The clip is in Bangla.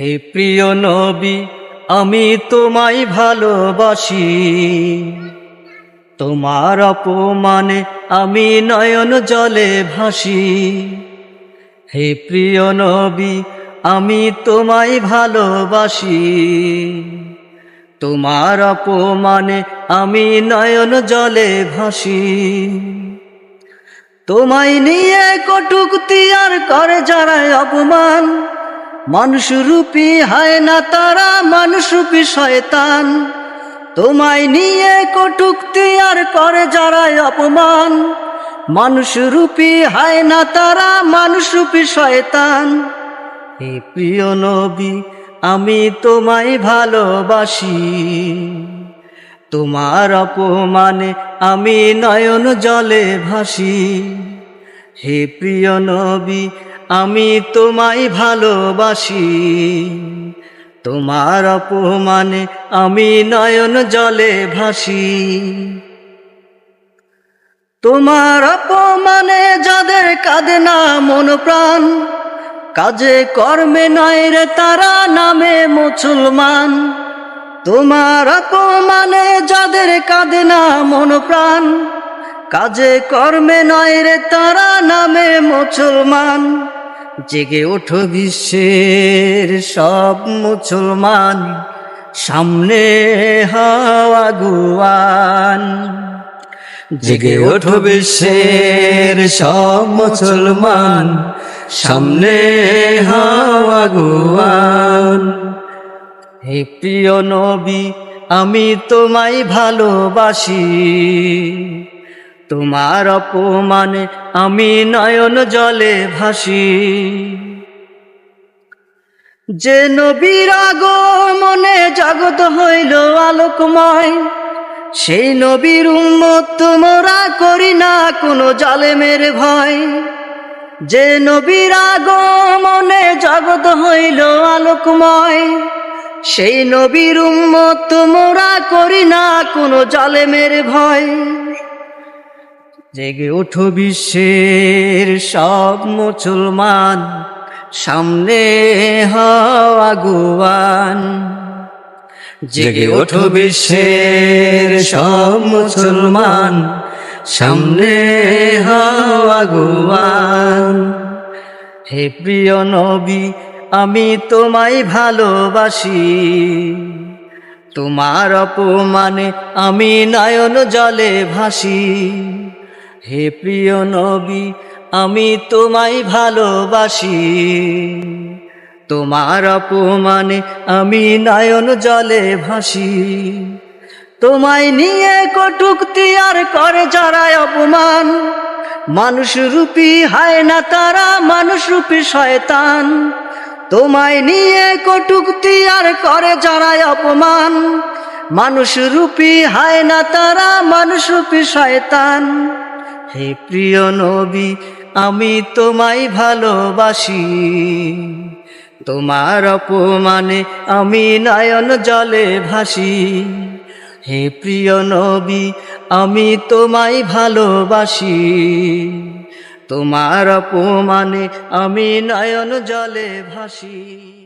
হে প্রিয় নবী, আমি তোমায় ভালোবাসি। তোমার অপমানে আমি নয়ন জলে ভাসি। হে প্রিয় নবী, আমি তোমায় ভালোবাসি। তোমার অপমানে আমি নয়ন জলে ভাসি। তোমায় নিয়ে কটুক্তি আর করে যারা অপমান। মানুষ রূপী হয় না তারা, মানুষ রূপী শয়তান। তোমায় নিয়ে কটুক্তি আর করে যারা অপমান। মানুষ রূপী হয় না তারা, মানুষ রূপী শয়তান। হে প্রিয় নবী, আমি তোমায় ভালোবাসি। তোমার অপমানে আমি নয়ন জলে ভাসি। হে প্রিয় নবী আমি তোমায় ভালোবাসি। তোমার অপমানে আমি নয়ন জলে ভাসি। তোমার অপমানে যাদের কাঁদে না মন প্রাণ, কাজে কর্মে নয় রে তারা নামে মুসলমান। তোমার অপমানে যাদের কাঁদে না মন প্রাণ, কাজে কর্মে নয় রে তারা নামে মুসলমান। জেগে ওঠো বিশ্বের সব মুসলমান, সামনে হাওয়া গুয়ান। জেগে ওঠো বিশ্বের সব মুসলমান, সামনে হাওয়া গুয়ান। হে প্রিয় নবী, আমি তোমায় ভালোবাসি। তোমার অপমানে আমি নয়ন জলে ভাসি। যে নবীর আগমনে জগৎ হইল আলোকময়, সেই নবীর উম্মত তোমরা করি না কোনো জালেমের ভয়। যে নবীর আগমনে জগৎ হইল আলোকময়, সেই নবীর উম্মত তোমরা করি না কোনো জালেমের ভয়। জেগে ওঠো বিশ্বের সব মুসলমান সামনে হওয়া গুয়ান। জেগে ওঠো বিশ্বের সব মুসলমান সামনে হওয়া গুয়ান। হে প্রিয় নবী আমি তোমায় ভালোবাসি। তোমার অপমানে আমি নয়ন জলে ভাসি। হে প্রিয় নবী, আমি তোমায় ভালোবাসি। তোমার অপমানে আমি নয়ন জলে ভাসি। তোমায় নিয়ে কটুক্তি আর করে যারা অপমান। মানুষ রূপী হায় না তারা, মানুষ রূপী শয়তান। তোমায় নিয়ে কটুক্তি আর করে যারা অপমান। মানুষ রূপী হায় না তারা, মানুষ রূপী শয়তান। হে প্রিয় নবী, আমি তোমায় ভালোবাসি। তোমার অপমানে আমি নয়ন জলে ভাসি। হে প্রিয় নবী, আমি তোমায় ভালোবাসি। তোমার অপমানে আমি নয়ন জলে ভাসি।